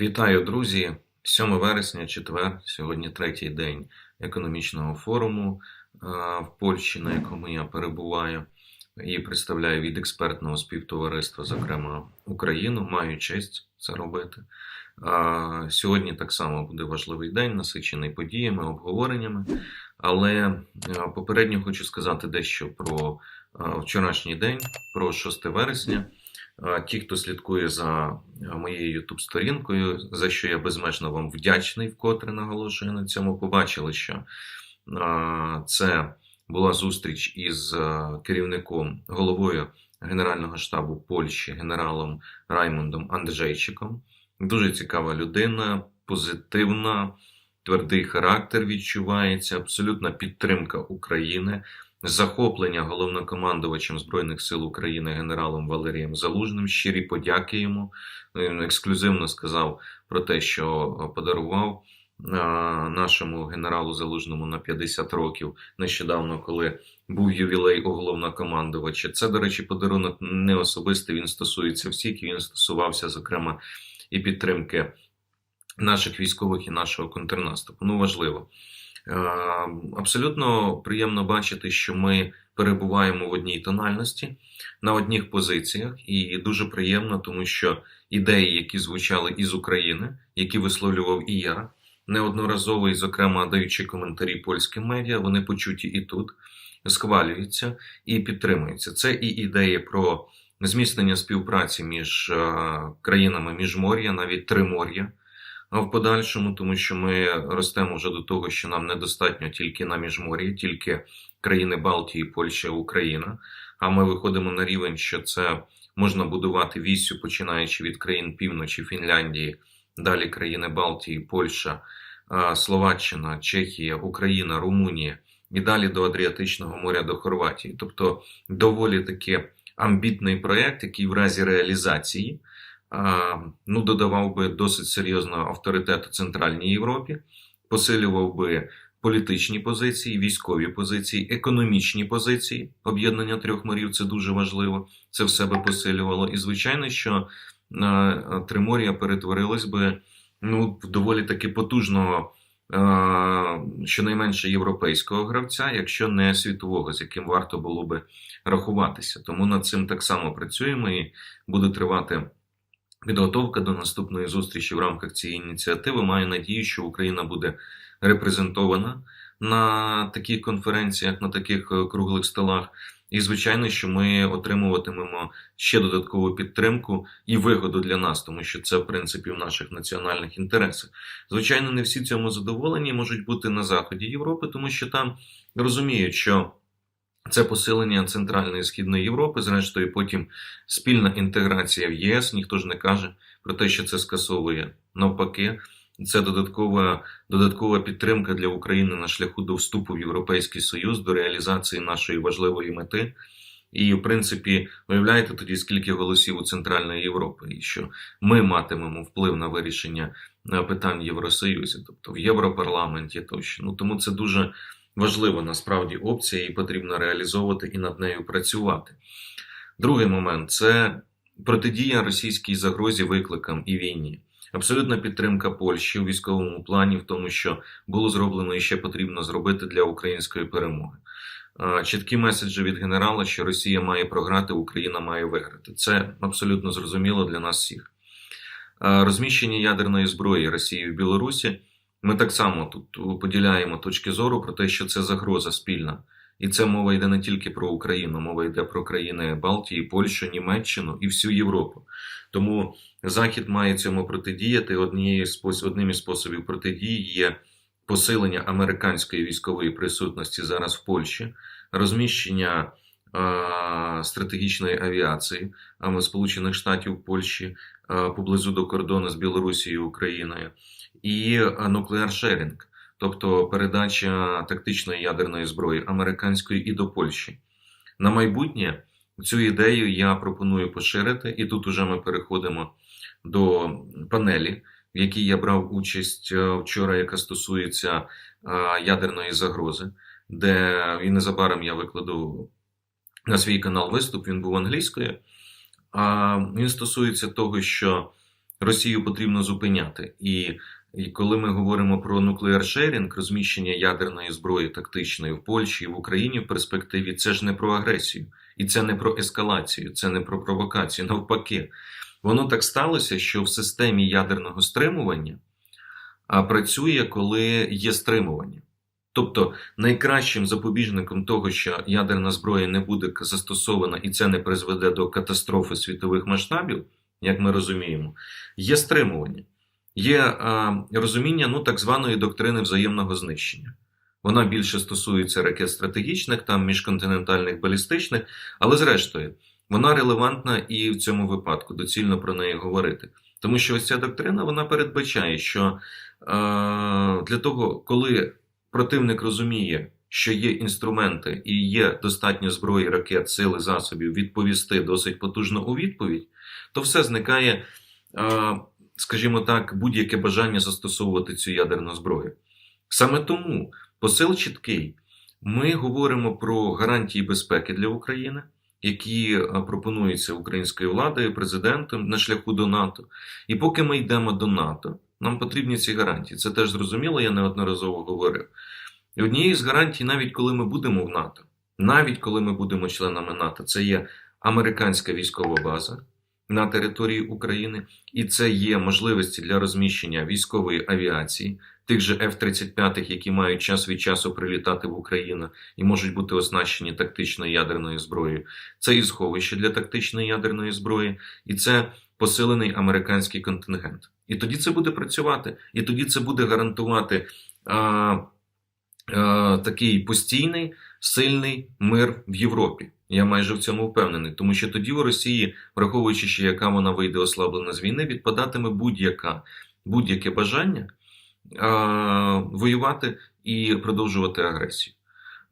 Вітаю, друзі! 7 вересня, четвер, сьогодні третій день економічного форуму е, в Польщі, на якому я перебуваю і представляю від експертного співтовариства, зокрема Україну. Маю честь це робити. Е, Сьогодні так само буде важливий день, насичений подіями, обговореннями. Але е, попередньо хочу сказати дещо про вчорашній день, про 6 вересня. Ті, хто слідкує за е, моєю youtube сторінкою, за що я безмежно вам вдячний, вкотре наголошую на цьому, побачили, що це була зустріч із е, керівником, головою Генерального штабу Польщі, генералом Раймондом Анджейчиком. Дуже цікава людина, позитивна, твердий характер відчувається, абсолютна підтримка України захоплення головнокомандувачем Збройних сил України генералом Валерієм Залужним. Щирі подяки йому. Він ексклюзивно сказав про те, що подарував нашому генералу Залужному на 50 років нещодавно, коли був ювілей у головнокомандувача. Це, до речі, подарунок не особистий. Він стосується всіх. і Він стосувався, зокрема, і підтримки наших військових і нашого контрнаступу. Ну важливо. Е, Абсолютно приємно бачити, що ми перебуваємо в одній тональності, на одних позиціях, і дуже приємно, тому що ідеї, які звучали із України, які висловлював і я, неодноразово і, зокрема, даючи коментарі польським медіа, вони почуті і тут, схвалюються і підтримуються. Це і ідеї про зміцнення співпраці між е, країнами міжмор'я, навіть тримор'я. А в подальшому, тому що ми ростемо вже до того, що нам недостатньо тільки на міжмор'ї, тільки країни Балтії, Польща, Україна. А ми виходимо на рівень, що це можна будувати вісю, починаючи від країн півночі, Фінляндії, далі країни Балтії, Польща, Словаччина, Чехія, Україна, Румунія і далі до Адріатичного моря до Хорватії. Тобто доволі таки амбітний проєкт, який в разі реалізації ну, додавав би досить серйозного авторитету Центральній Європі, посилював би політичні позиції, військові позиції, економічні позиції. Об'єднання трьох морів це дуже важливо. Це все би посилювало. І звичайно, що а, Тримор'я перетворилось би ну, в доволі таки потужного. а, Щонайменше європейського гравця, якщо не світового, з яким варто було би рахуватися. Тому над цим так само працюємо і буде тривати Підготовка до наступної зустрічі в рамках цієї ініціативи має надію, що Україна буде репрезентована на таких конференціях, на таких е, круглих столах. І, звичайно, що ми отримуватимемо ще додаткову підтримку і вигоду для нас, тому що це в принципі в наших національних інтересах. Звичайно, не всі цьому задоволені можуть бути на заході Європи, тому що там розуміють, що це посилення Центральної і Східної Європи, зрештою, потім спільна інтеграція в ЄС. Ніхто ж не каже про те, що це скасовує. Навпаки, це додаткова додаткова підтримка для України на шляху до вступу в Європейський Союз, до реалізації нашої важливої мети. І, в принципі, уявляєте тоді, скільки голосів у Центральної Європи, і що ми матимемо вплив на вирішення е, питань в Євросоюзі, тобто в Європарламенті тощо. Ну тому це дуже важлива насправді опція, і потрібно реалізовувати і над нею працювати. Другий момент це протидія російській загрозі, викликам і війні. Абсолютна підтримка Польщі у військовому плані, в тому, що було зроблено і ще потрібно зробити для української перемоги. Чіткі меседжі від генерала, що Росія має програти, Україна має виграти. Це абсолютно зрозуміло для нас всіх. Розміщення ядерної зброї Росії в Білорусі ми так само тут поділяємо точки зору про те, що це загроза спільна. І це мова йде не тільки про Україну, мова йде про країни Балтії, Польщу, Німеччину і всю Європу. Тому Захід має цьому протидіяти. Однією одним із способів протидії є посилення американської військової присутності зараз в Польщі, розміщення стратегічної авіації Сполучених Штатів Польщі поблизу до кордону з Білорусією Україною і нуклеар шерінг, тобто передача тактичної ядерної зброї американської і до Польщі. На майбутнє цю ідею я пропоную поширити, і тут уже ми переходимо до панелі, в якій я брав участь вчора, яка стосується ядерної загрози, де і незабаром я викладу на свій канал виступ, він був англійською. А він стосується того, що Росію потрібно зупиняти. І, і коли ми говоримо про нуклеар шерінг, розміщення ядерної зброї тактичної в Польщі і в Україні в перспективі, це ж не про агресію, і це не про ескалацію, це не про провокацію. Навпаки, воно так сталося, що в системі ядерного стримування працює, коли є стримування. Тобто найкращим запобіжником того, що ядерна зброя не буде застосована і це не призведе до катастрофи світових масштабів, як ми розуміємо, є стримування, є а, розуміння ну, так званої доктрини взаємного знищення. Вона більше стосується ракет стратегічних, там міжконтинентальних балістичних, але зрештою, вона релевантна і в цьому випадку, доцільно про неї говорити. Тому що ось ця доктрина вона передбачає, що е, для того, коли противник розуміє, що є інструменти і є достатньо зброї, ракет, сили, засобів відповісти досить потужно у відповідь, то все зникає, скажімо так, будь-яке бажання застосовувати цю ядерну зброю. Саме тому посил чіткий. Ми говоримо про гарантії безпеки для України, які пропонуються українською владою, президентом на шляху до НАТО. І поки ми йдемо до НАТО, нам потрібні ці гарантії. Це теж зрозуміло, я неодноразово говорив. І однією з гарантій, навіть коли ми будемо в НАТО, навіть коли ми будемо членами НАТО, це є американська військова база на території України, і це є можливості для розміщення військової авіації, тих же F-35, які мають час від часу прилітати в Україну і можуть бути оснащені тактичною ядерною зброєю. Це і сховище для тактичної ядерної зброї, і це посилений американський контингент. І тоді це буде працювати, і тоді це буде гарантувати. А, Такий постійний сильний мир в Європі. Я майже в цьому впевнений, тому що тоді у Росії, враховуючи, що яка вона вийде ослаблена з війни, відпадатиме будь-яка будь-яке бажання а, воювати і продовжувати агресію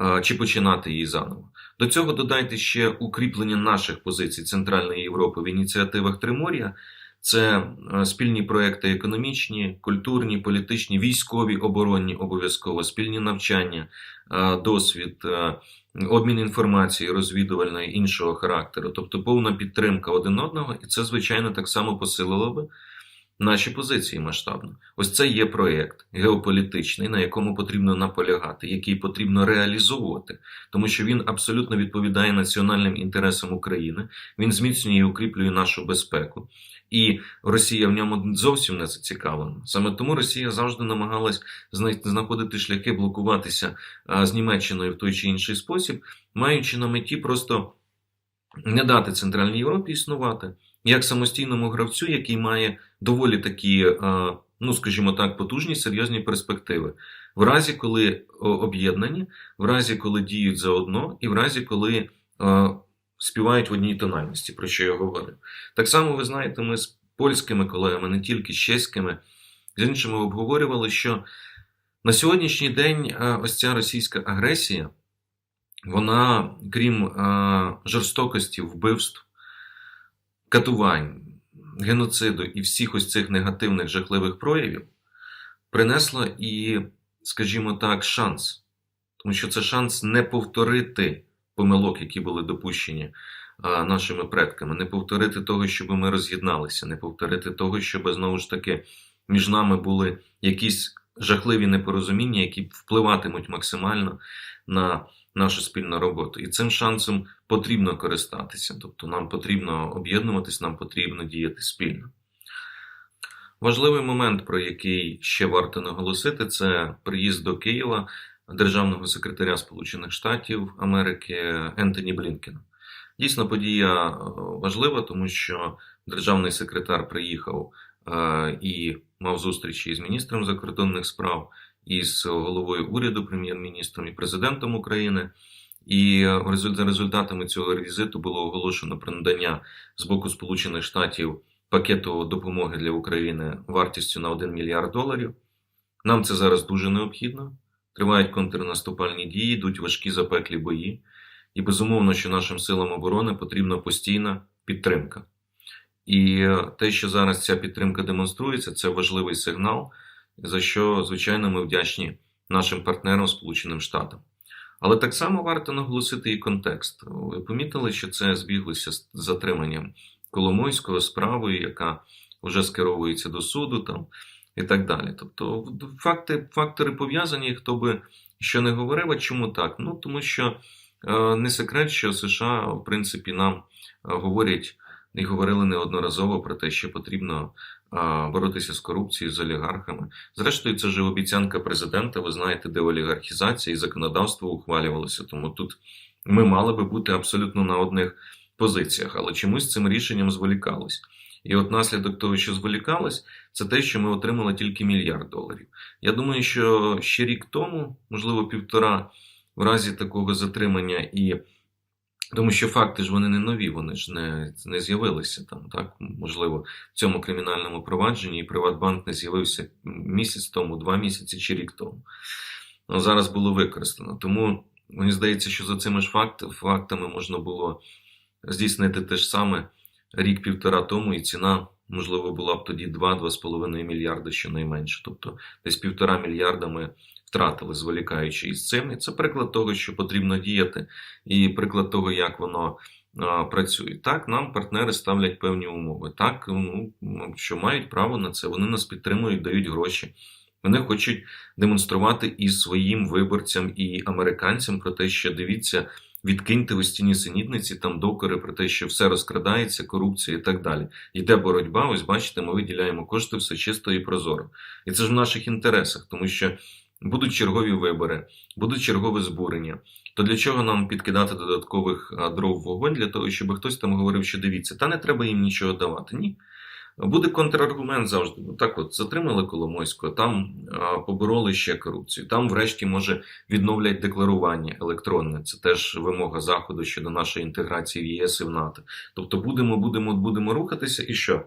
а, чи починати її заново. До цього додайте ще укріплення наших позицій Центральної Європи в ініціативах Тримор'я. Це спільні проекти економічні, культурні, політичні, військові, оборонні, обов'язково спільні навчання, досвід обмін інформацією розвідувальної іншого характеру, тобто повна підтримка один одного, і це, звичайно, так само посилило би наші позиції масштабно. Ось це є проєкт геополітичний, на якому потрібно наполягати, який потрібно реалізовувати, тому що він абсолютно відповідає національним інтересам України, він зміцнює і укріплює нашу безпеку. І Росія в ньому зовсім не зацікавлена. Саме тому Росія завжди намагалась знаходити шляхи блокуватися з Німеччиною в той чи інший спосіб, маючи на меті просто не дати Центральній Європі існувати як самостійному гравцю, який має доволі такі, ну скажімо так, потужні серйозні перспективи, в разі, коли об'єднані, в разі, коли діють заодно, і в разі, коли співають в одній тональності, про що я говорив. Так само, ви знаєте, ми з польськими колегами, не тільки з чеськими, з іншими обговорювали, що на сьогоднішній день ось ця російська агресія, вона, крім жорстокості, вбивств, катувань, геноциду і всіх ось цих негативних жахливих проявів, принесла і, скажімо так, шанс. Тому що це шанс не повторити помилок, які були допущені нашими предками, не повторити того, щоб ми роз'єдналися, не повторити того, щоб знову ж таки між нами були якісь жахливі непорозуміння, які впливатимуть максимально на нашу спільну роботу. І цим шансом потрібно користатися. Тобто нам потрібно об'єднуватись, нам потрібно діяти спільно. Важливий момент, про який ще варто наголосити, це приїзд до Києва державного секретаря Сполучених Штатів Америки Ентоні Блінкена. Дійсно, подія е, важлива, тому що державний секретар приїхав е, і мав зустрічі із міністром закордонних справ, із головою уряду, прем'єр-міністром і президентом України. І за результатами цього візиту було оголошено про надання з боку Сполучених Штатів пакету допомоги для України вартістю на 1 мільярд доларів. Нам це зараз дуже необхідно. Тривають контрнаступальні дії, йдуть важкі запеклі бої, і безумовно, що нашим силам оборони потрібна постійна підтримка. І те, що зараз ця підтримка демонструється, це важливий сигнал, за що, звичайно, ми вдячні нашим партнерам Сполученим Штатам. Але так само варто наголосити і контекст. Ви помітили, що це збіглося з затриманням Коломойського справою, яка вже скеровується до суду там, і так далі. Тобто факти, фактори пов'язані, хто би що не говорив, а чому так? Ну тому що е, не секрет, що США, в принципі, нам е, говорять і говорили неодноразово про те, що потрібно боротися з корупцією, з олігархами. Зрештою, це ж обіцянка президента. Ви знаєте, де олігархізація і законодавство ухвалювалося. Тому тут ми мали би бути абсолютно на одних позиціях, але чомусь цим рішенням зволікалось. І от наслідок того, що зволікалось, це те, що ми отримали тільки мільярд доларів. Я думаю, що ще рік тому, можливо, півтора, в разі такого затримання і. Тому що факти ж вони не нові, вони ж не не з'явилися там. Так можливо, в цьому кримінальному провадженні і Приватбанк не з'явився місяць тому, два місяці чи рік тому. Ну, зараз було використано. Тому мені здається, що за цими ж факт, фактами можна було здійснити те ж саме рік-півтора тому, і ціна, можливо, була б тоді 2-2,5 мільярди щонайменше. Тобто десь півтора мільярда ми втратили, зволікаючи із цим. І це приклад того, що потрібно діяти, і приклад того, як воно працює. Так, нам партнери ставлять певні умови. Так, ну, що мають право на це, вони нас підтримують, дають гроші. Вони хочуть демонструвати і своїм виборцям, і американцям про те, що дивіться, відкиньте ось ці нісенітниці, там докори про те, що все розкрадається, корупція і так далі. Йде боротьба. Ось бачите, ми виділяємо кошти все чисто і прозоро. І це ж в наших інтересах, тому що будуть чергові вибори, будуть чергове збурення. То для чого нам підкидати додаткових дров в вогонь для того, щоб хтось там говорив, що дивіться, та не треба їм нічого давати? Ні. Буде контраргумент завжди. Так от затримали Коломойського, там побороли ще корупцію. Там, врешті, може відновлять декларування електронне. Це теж вимога заходу щодо нашої інтеграції в ЄС і в НАТО. Тобто будемо, будемо, будемо рухатися, і що?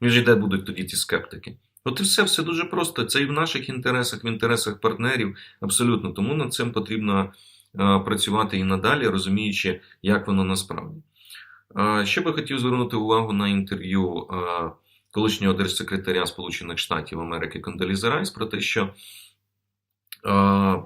Між де будуть тоді ті скептики? От і все, все дуже просто. Це і в наших інтересах, в інтересах партнерів. Абсолютно. Тому над цим потрібно працювати і надалі, розуміючи, як воно насправді. Ще би хотів звернути увагу на інтерв'ю колишнього держсекретаря Сполучених Штатів Америки Кондоліза Райс про те, що.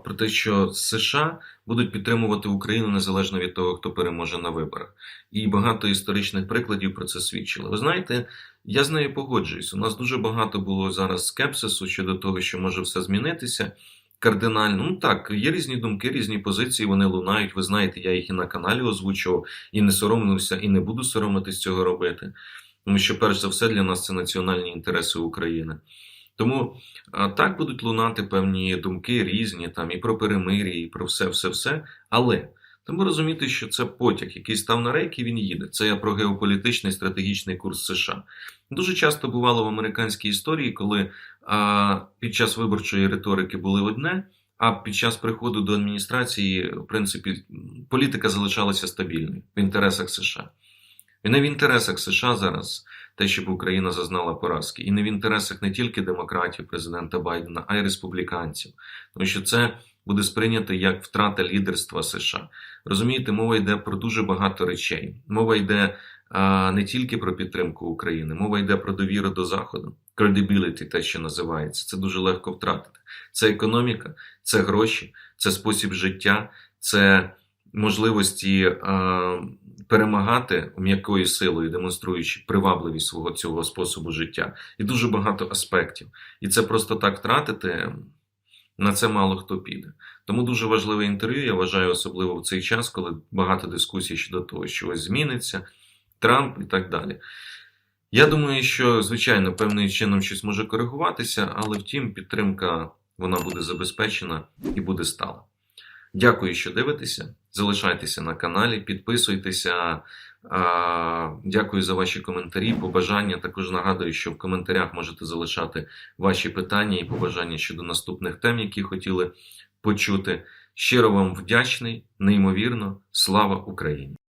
Про те, що США будуть підтримувати Україну незалежно від того, хто переможе на виборах, і багато історичних прикладів про це свідчили. Ви знаєте, я з нею погоджуюсь. У нас дуже багато було зараз скепсису щодо того, що може все змінитися кардинально. Ну так, є різні думки, різні позиції. Вони лунають. Ви знаєте, я їх і на каналі озвучував, і не соромився, і не буду соромитись цього робити. Тому що, перш за все, для нас це національні інтереси України. Тому так будуть лунати певні думки різні, там і про перемир'я, і про все, все, все. Але треба розуміти, що це потяг, який став на рейки, він їде. Це я про геополітичний стратегічний курс США. Дуже часто бувало в американській історії, коли а, під час виборчої риторики були одне, а під час приходу до адміністрації, в принципі, політика залишалася стабільною в інтересах США. І не в інтересах США зараз те, щоб Україна зазнала поразки, і не в інтересах не тільки демократів, президента Байдена, а й республіканців, тому що це буде сприйнято як втрата лідерства США. Розумієте, мова йде про дуже багато речей. Мова йде а, не тільки про підтримку України, мова йде про довіру до Заходу. Credibility, те, що називається, це дуже легко втратити. Це економіка, це гроші, це спосіб життя, це можливості а, перемагати м'якою силою, демонструючи привабливість свого цього способу життя, і дуже багато аспектів. І це просто так втратити. На це мало хто піде. Тому дуже важливе інтерв'ю. Я вважаю, особливо в цей час, коли багато дискусій щодо того, що ось зміниться, Трамп і так далі. Я думаю, що, звичайно, певним чином щось може коригуватися, але втім, підтримка вона буде забезпечена і буде стала. Дякую, що дивитеся. Залишайтеся на каналі, підписуйтеся. Дякую за ваші коментарі, побажання. Також нагадую, що в коментарях можете залишати ваші питання і побажання щодо наступних тем, які хотіли почути. Щиро вам вдячний, неймовірно, слава Україні!